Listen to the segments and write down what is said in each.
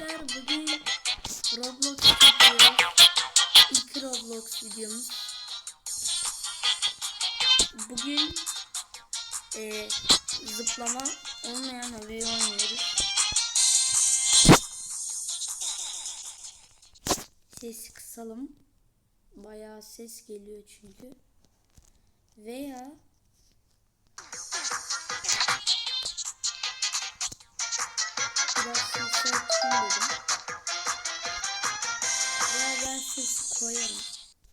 Arkadaşlar bugün Roblox çekiyoruz. İlk Roblox videomuz. Bugün e, zıplama olmayan havayı oynuyoruz. Sesi kısalım. Bayağı ses geliyor çünkü. Veya biraz sesi açayım dedim. Veya ben sesi koyarım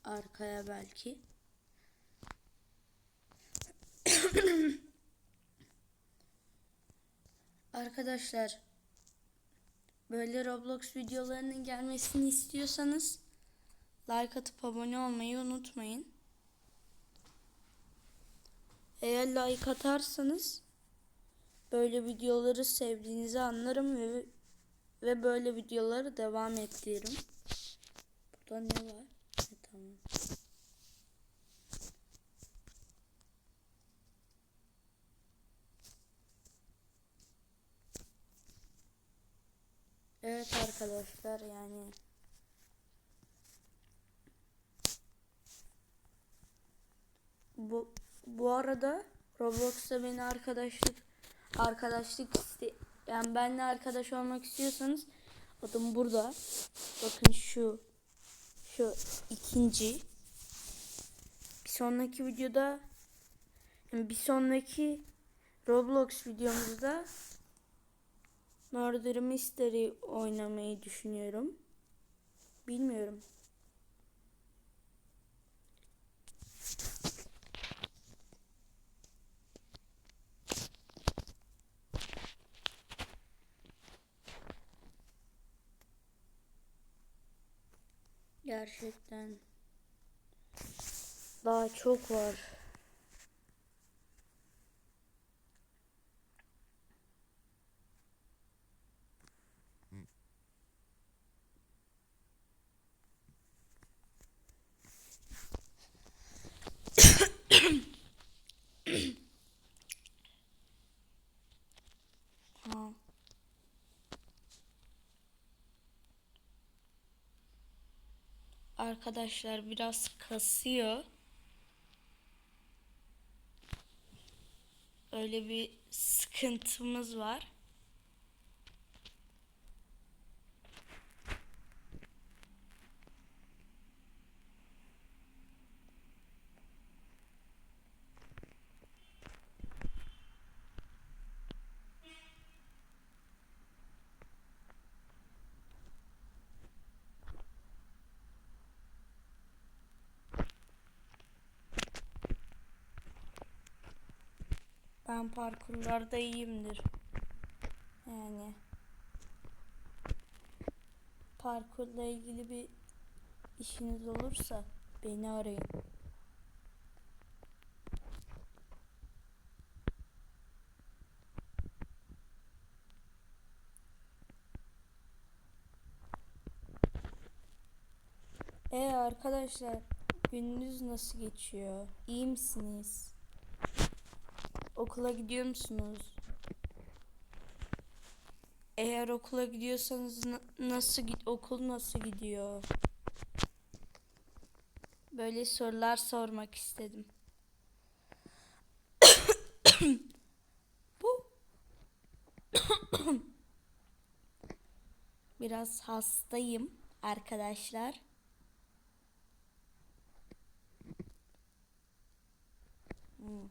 arkaya belki. Arkadaşlar böyle Roblox videolarının gelmesini istiyorsanız like atıp abone olmayı unutmayın. Eğer like atarsanız böyle videoları sevdiğinizi anlarım ve ve böyle videoları devam ettiririm. Burada ne var? Ha, tamam. Evet arkadaşlar yani bu bu arada Roblox'ta beni arkadaşlık arkadaşlık iste yani benimle arkadaş olmak istiyorsanız adım burada. Bakın şu şu ikinci bir sonraki videoda yani bir sonraki Roblox videomuzda Murder Mystery oynamayı düşünüyorum. Bilmiyorum. Gerçekten daha çok var. Ha. Arkadaşlar biraz kasıyor. Öyle bir sıkıntımız var. Ben parkurlarda iyiyimdir. Yani parkurla ilgili bir işiniz olursa beni arayın. E arkadaşlar gününüz nasıl geçiyor? İyi misiniz? Okula gidiyor musunuz? Eğer okula gidiyorsanız na- nasıl okul nasıl gidiyor? Böyle sorular sormak istedim. Bu Biraz hastayım arkadaşlar. Hmm.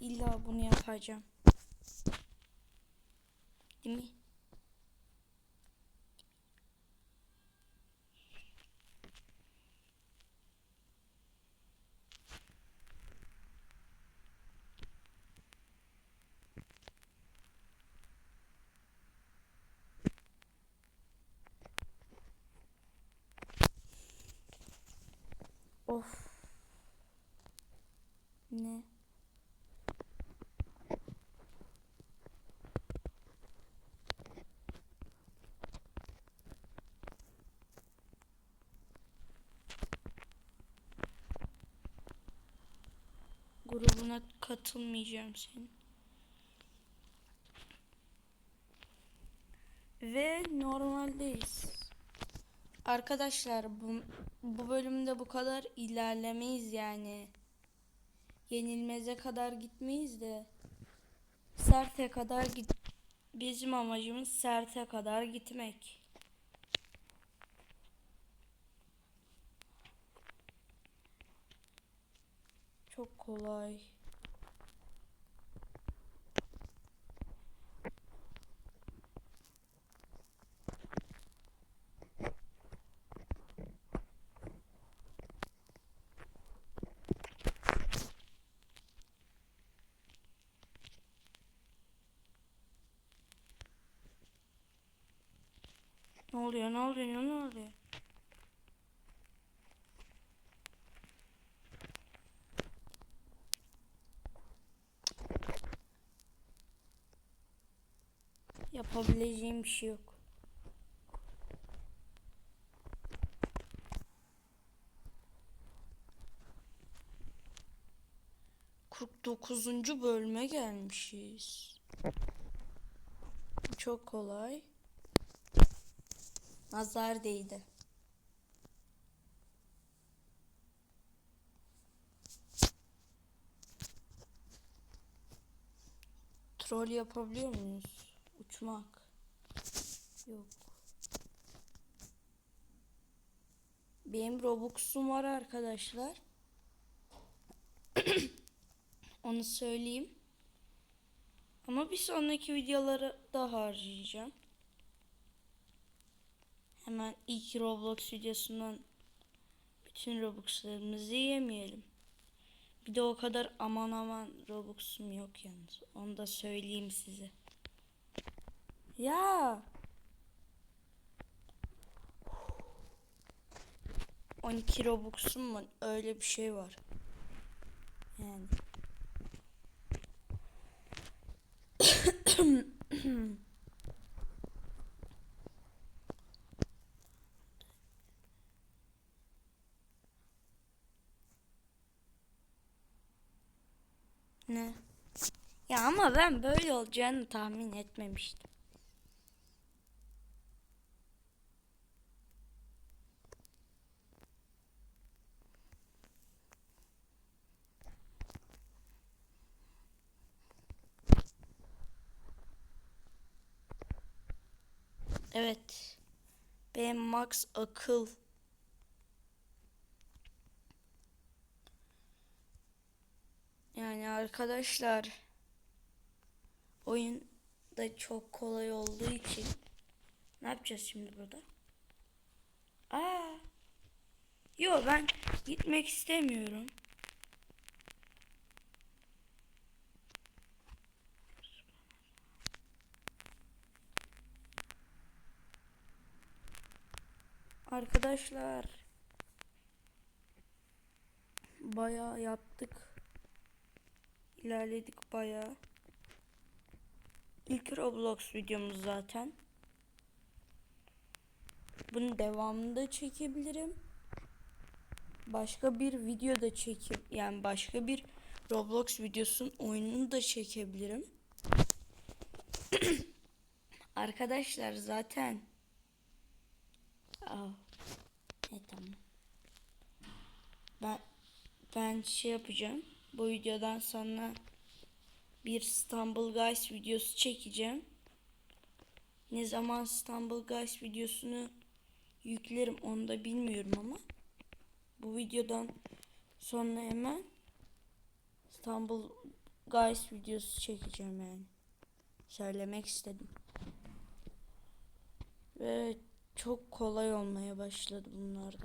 İlla bunu yapacağım. Değil mi? Of. Ne? Katılmayacağım senin. Ve normaldeyiz. Arkadaşlar bu, bu bölümde bu kadar ilerlemeyiz yani. Yenilmeze kadar gitmeyiz de. Sert'e kadar git. Bizim amacımız Sert'e kadar gitmek. Çok kolay. Oluyor? Ne oluyor? Ne oluyor? Yapabileceğim bir şey yok. Dokuzuncu bölüme gelmişiz. Çok kolay. Nazar değdi. Troll yapabiliyor muyuz? Uçmak. Yok. Benim Robux'um var arkadaşlar. Onu söyleyeyim. Ama bir sonraki videoları da harcayacağım. Hemen ilk Roblox videosundan bütün Robux'larımızı yemeyelim. Bir de o kadar aman aman Robux'um yok yalnız. Onu da söyleyeyim size. Ya. 12 Robux'um mu? Öyle bir şey var. Yani. Ne? Ya ama ben böyle olacağını tahmin etmemiştim. Evet. Benim max akıl. Yani arkadaşlar oyun da çok kolay olduğu için ne yapacağız şimdi burada? Aa. Yo ben gitmek istemiyorum. Arkadaşlar bayağı yaptık. İlerledik bayağı. İlk Roblox videomuz zaten. Bunun devamını da çekebilirim. Başka bir video da çekip yani başka bir Roblox videosunun oyununu da çekebilirim. Arkadaşlar zaten Aa, ne tamam. Ben ben şey yapacağım. Bu videodan sonra bir İstanbul Guys videosu çekeceğim. Ne zaman İstanbul Guys videosunu yüklerim onu da bilmiyorum ama bu videodan sonra hemen İstanbul Guys videosu çekeceğim yani. Söylemek istedim. Ve çok kolay olmaya başladı bunlar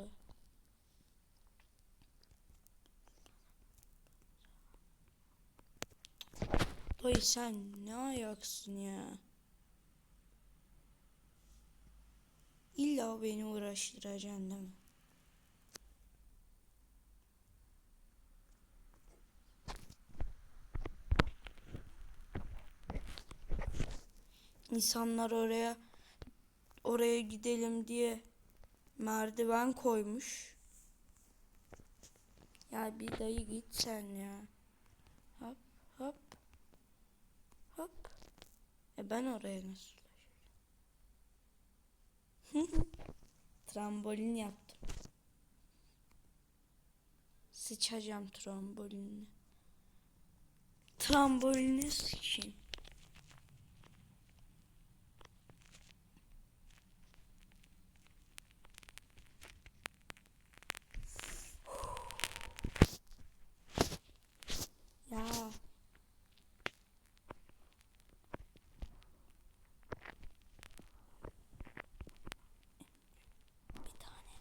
Dayı sen ne ayaksın ya? İlla beni uğraştıracaksın değil mi? İnsanlar oraya oraya gidelim diye merdiven koymuş. Ya bir dayı git sen ya. Hop hop. Hop. E ben oraya nasıl? Trambolin yaptım. Sıçacağım trambolinini. Trambolini sıçayım. Ya. Bir tane.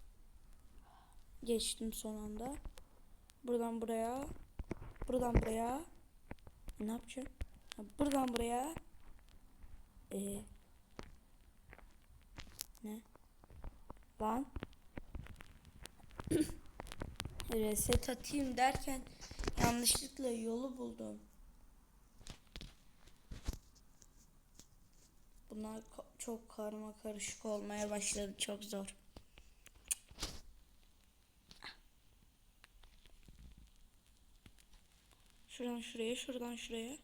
Geçtim son anda. Buradan buraya. Buradan buraya. Ne yapacağım? Buradan buraya. Ee, ne? Lan. Reset atayım derken yanlışlıkla yolu buldum. Bunlar çok karma karışık olmaya başladı. Çok zor. Şuradan şuraya, şuradan şuraya.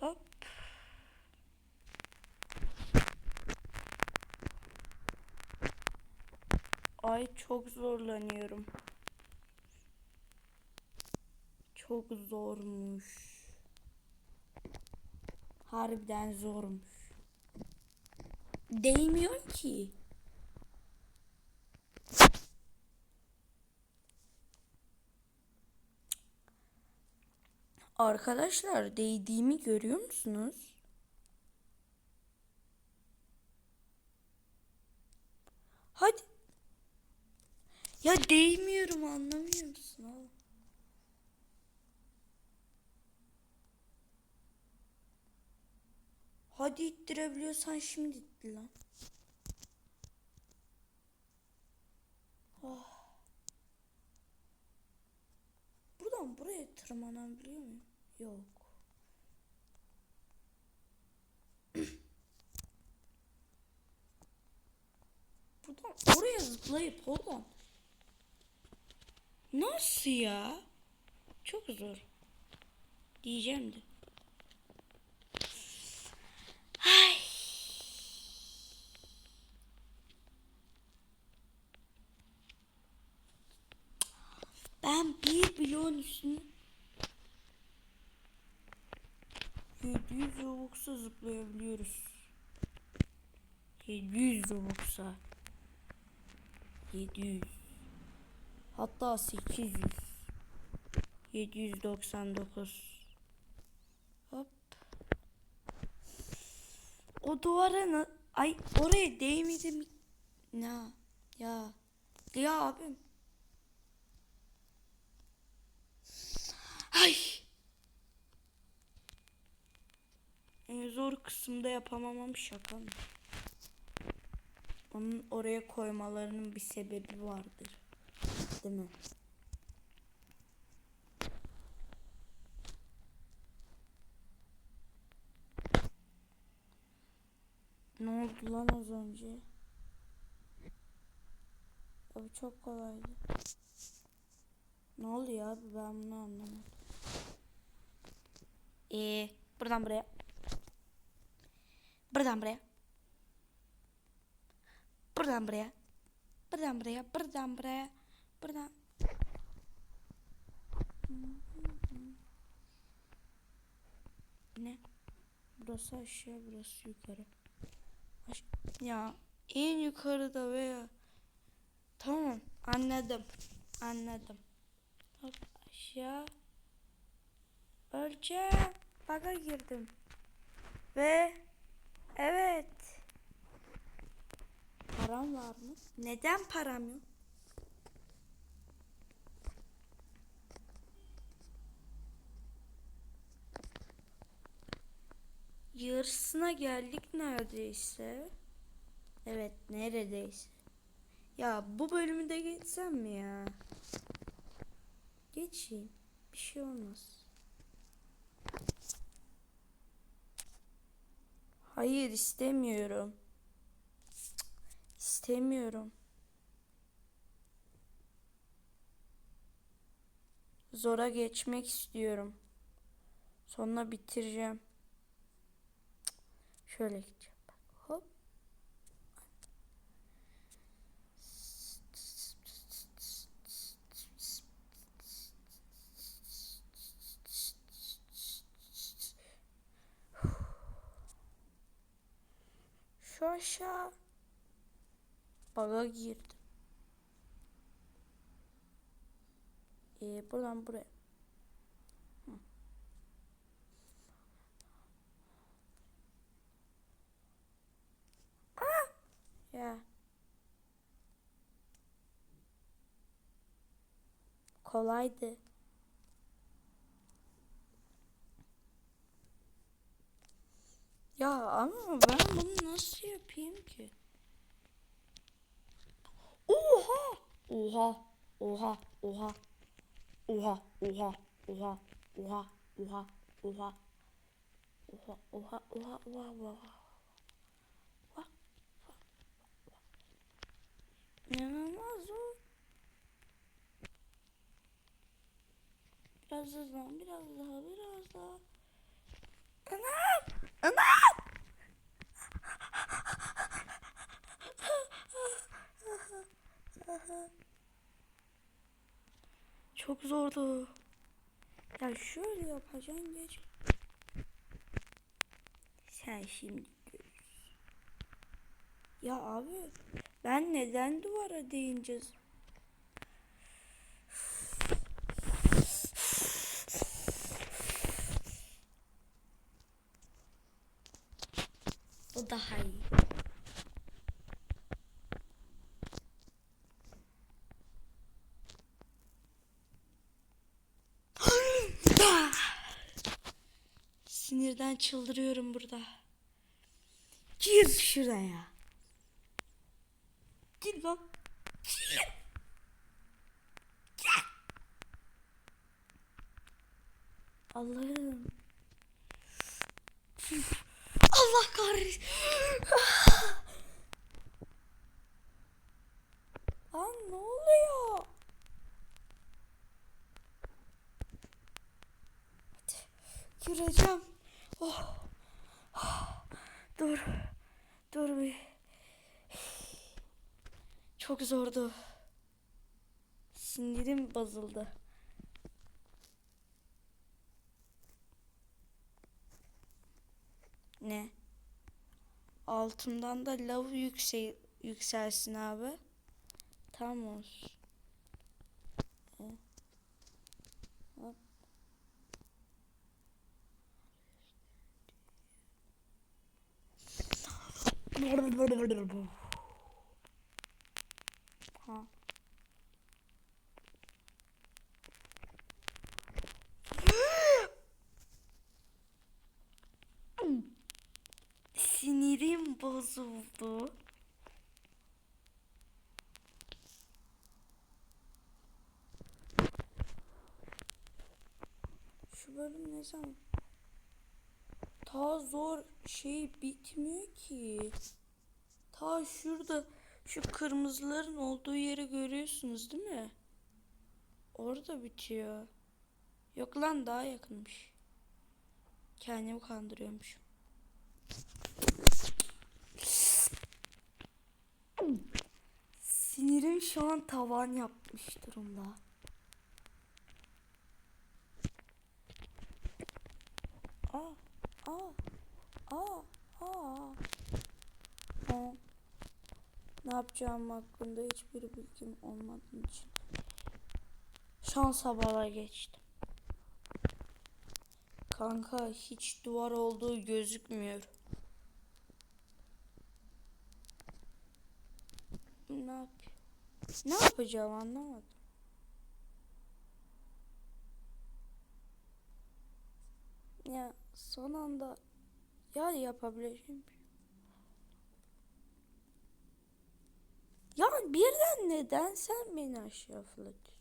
Hop. Ay çok zorlanıyorum. Çok zormuş. Harbiden zormuş. Değmiyor ki. Arkadaşlar değdiğimi görüyor musunuz? Hadi. Ya değmiyorum anlamıyor musun oğlum? Hadi ittirebiliyorsan şimdi ittir lan. Oh. Buradan buraya tırmanabiliyor muyum? Yok. Buradan oraya zıplayıp oradan. Nasıl ya? Çok zor. Diyeceğim de. Ay. Ben bir bloğun üstüne 700 Robux'a zıplayabiliyoruz. 700 Robux'a. 700. Hatta 800. 799. Hop. O duvara na- ay oraya değmedi mi? Ne? Ya. Ya abim. Ay. En zor kısımda yapamamam şaka mı? Onun oraya koymalarının bir sebebi vardır. Değil mi? Ne oldu lan az önce? Abi çok kolaydı. Ne oluyor abi ben bunu anlamadım. Ee, buradan buraya. Buradan buraya. Buradan buraya. Buradan buraya. Buradan buraya. Buradan. Ne? Burası aşağı, burası yukarı. Aş ya en yukarıda veya Tamam anladım. Anladım. Hop aşağı. Öleceğim. Baga girdim. Ve evet. Param var mı? Neden param yok? Yarısına geldik neredeyse. Evet neredeyse. Ya bu bölümü de geçsem mi ya? Geçeyim. Bir şey olmaz. Hayır istemiyorum. İstemiyorum. Zora geçmek istiyorum. Sonra bitireceğim. Şöyle gideceğim. Bak, hop. Şu aşağı. Baga girdim. Ee, buradan buraya. Ah! Ya. Kolaydı. Ya ama ben bunu nasıl yapayım ki? Oha! Oha! Oha! Oha! Oha! Oha! Oha! Oha! Oha! Oha! Oha! Oha! Oha! Oha! Oha! İnanılmaz o. Biraz hızlan, biraz daha, biraz daha. Anam! Anam! Çok zordu. Ya şöyle yapacaksın geç. Sen şimdi görürsün. Ya abi ben neden duvara değince Daha iyi. Sinirden çıldırıyorum burada. Gir şuraya. Gir lan. Gir. Gir. Allah'ım. Allah kahretsin. Lan ne oluyor? Hadi gireceğim. Oh. Dur. Dur bir. Çok zordu. Sinirim bozuldu. Ne? Altından da lav yüksel yükselsin abi. Tam olsun. Hop. Hop. Sinirim bozuldu. Şu bölüm ne zaman? Ta zor şey bitmiyor ki. Ta şurada şu kırmızıların olduğu yeri görüyorsunuz değil mi? Orada bitiyor. Yok lan daha yakınmış. Kendimi kandırıyormuşum. Sinirim şu an tavan yapmış durumda. Aa, aa, aa, aa. Aa. Ne yapacağım hakkında hiçbir bilgim olmadığı için şansa bala geçtim. Kanka hiç duvar olduğu gözükmüyor. Ne yap? Ne yapacağım anlamadım. Ya son anda ya yapabileceğim. Ya birden neden sen beni aşağı fırlatıyorsun?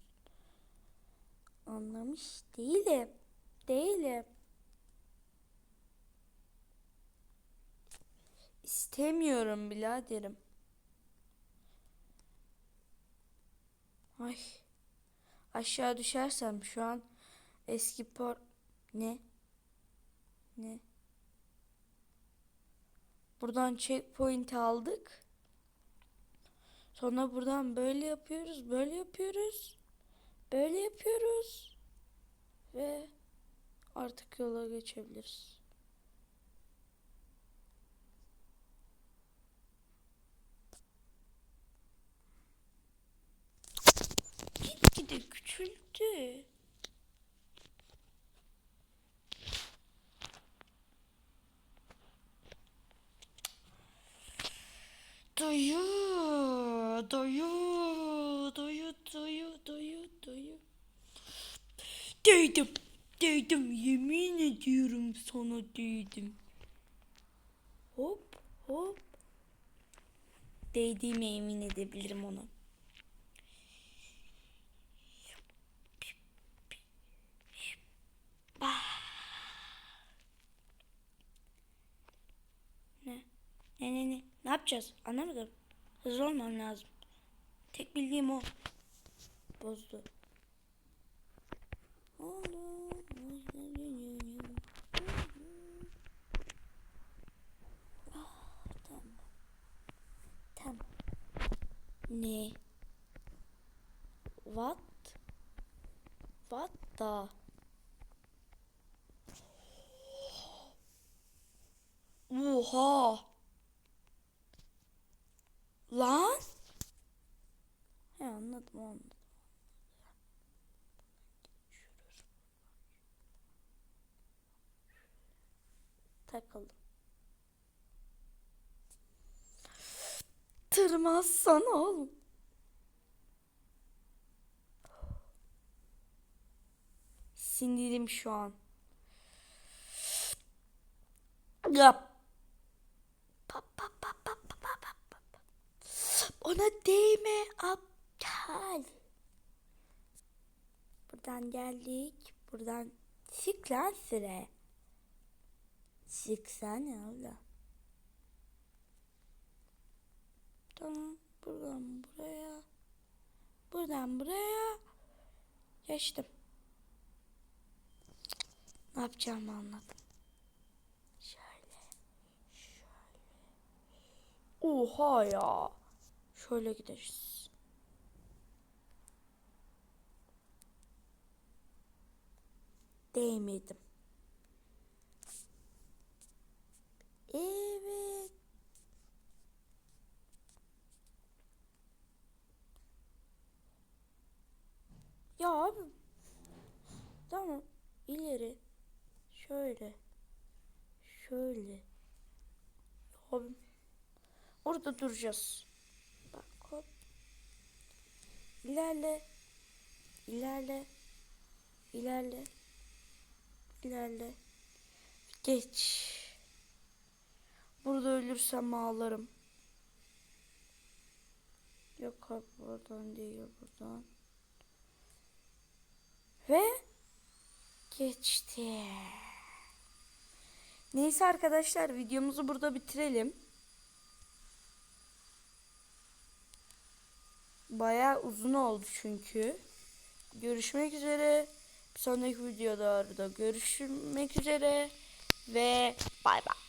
Anlamış değilim. Değilim. İstemiyorum biraderim. Ay. Aşağı düşersem şu an eski por... Ne? Ne? Buradan checkpoint aldık. Sonra buradan böyle yapıyoruz, böyle yapıyoruz. Böyle yapıyoruz. Ve artık yola geçebiliriz. Gitgide küçüldü. Dayı, dayı, dayı, dayı, dayı, dayı. Değdim, değdim, yemin ediyorum sana değdim. Hop, hop. Değdiğime yemin edebilirim ona. Ne? Ne ne ne? Yapacağız? Anlamadım. Hızlı olmam lazım. Tek bildiğim o. Bozdu. Ah. Ne? What? What the? Oha! Lan? He anladım anladım. Takıldım. Tırmazsana oğlum. Sinirim şu an. Yap. Pa, pa, pa, Ona değme aptal. Buradan geldik. Buradan çık lan süre. Çıksana abla. Tamam. Buradan buraya. Buradan buraya. Geçtim. Ne yapacağımı anladım. Şöyle. Şöyle. Oha ya. Şöyle gideriz. Değmedim. Evet. Ya abi. Tamam. İleri. Şöyle. Şöyle. Abi. Orada duracağız. İlerle. İlerle. İlerle. İlerle. Geç. Burada ölürsem ağlarım. Yok abi buradan değil buradan. Ve geçti. Neyse arkadaşlar videomuzu burada bitirelim. Bayağı uzun oldu çünkü. Görüşmek üzere. Bir sonraki videolarda görüşmek üzere ve bay bay.